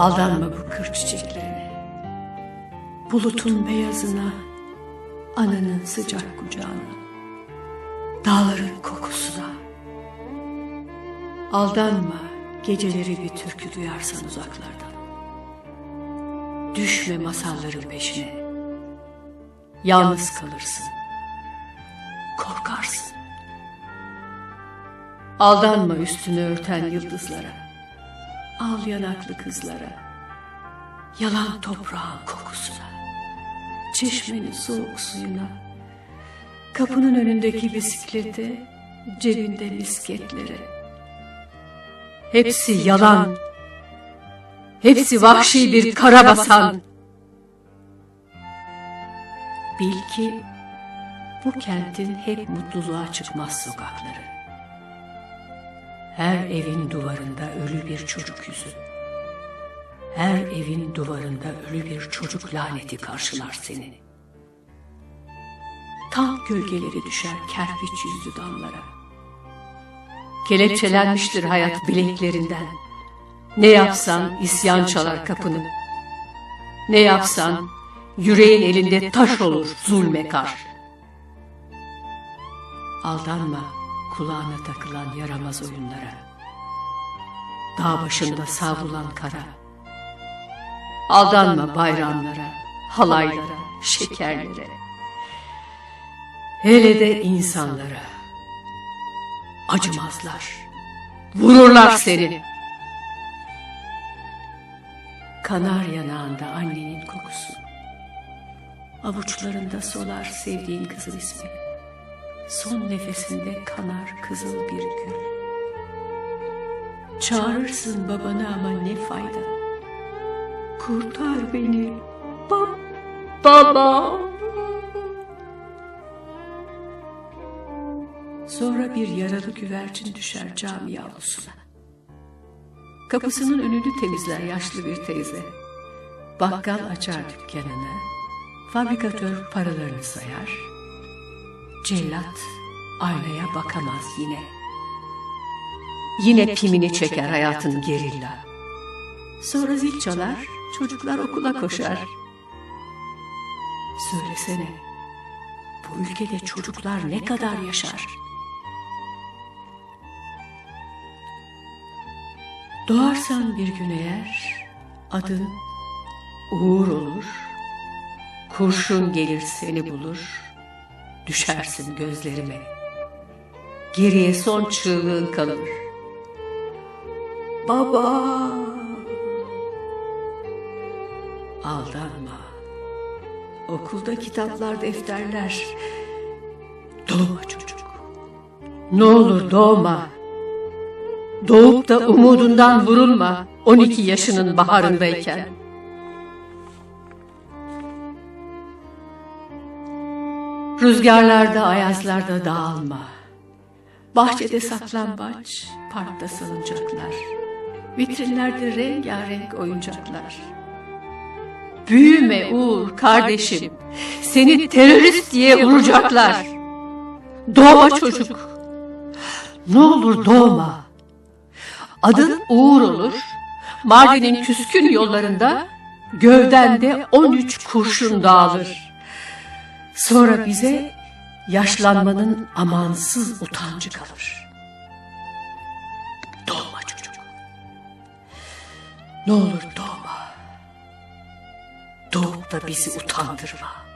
Aldanma bu kır çiçeklerine. Bulutun beyazına, ananın sıcak kucağına, dağların kokusuna. Aldanma geceleri bir türkü duyarsan uzaklardan. Düşme masalların peşine. Yalnız kalırsın. Korkarsın. Aldanma üstünü örten yıldızlara. Al yanaklı kızlara. Yalan toprağın kokusuna. Çeşmenin soğuk suyuna. Kapının önündeki bisiklete, cebinde misketlere. Hepsi yalan. Hepsi vahşi bir karabasan. Bil ki bu kentin hep mutluluğa çıkmaz sokakları. Her evin duvarında ölü bir çocuk yüzü. Her evin duvarında ölü bir çocuk laneti karşılar seni. Tam gölgeleri düşer kerpiç yüzlü damlara. Kelepçelenmiştir hayat bileklerinden. Ne yapsan isyan çalar kapını. Ne yapsan yüreğin elinde taş olur zulme karşı. Aldanma kulağına takılan yaramaz oyunlara. Dağ başında savrulan kara. Aldanma bayramlara, halaylara, şekerlere. Hele de insanlara. Acımazlar. Vururlar seni. Kanar yanağında annenin kokusu. Avuçlarında solar sevdiğin kızın ismi. Son nefesinde kanar kızıl bir gül. Çağırırsın babanı ama ne fayda. Kurtar beni. Ba baba. Sonra bir yaralı güvercin düşer cami avlusuna. Kapısının önünü temizler yaşlı bir teyze. Bakkal açar dükkanını. Fabrikatör paralarını sayar. Cellat aynaya bakamaz yine. Yine pimini çeker hayatın gerilla. Sonra zil çalar, çocuklar okula koşar. Söylesene, bu ülkede çocuklar ne kadar yaşar? Doğarsan bir gün eğer, adın Uğur olur, kurşun gelir seni bulur, düşersin gözlerime. Geriye son çığlığın kalır. Baba! Aldanma. Okulda kitaplar, defterler. Doğma çocuk. Ne olur doğma. Doğup da umudundan vurulma 12 yaşının baharındayken. Rüzgarlarda, ayazlarda dağılma. Bahçede saklambaç, parkta salıncaklar. Vitrinlerde rengarenk oyuncaklar. Büyüme Uğur kardeşim. Seni terörist diye vuracaklar. Doğma çocuk. Ne olur doğma. Adın Uğur olur. Mardin'in küskün yollarında gövdende 13 kurşun dağılır. Sonra bize yaşlanmanın amansız utancı kalır. Ne olur doğma. Doğup da bizi utandırma.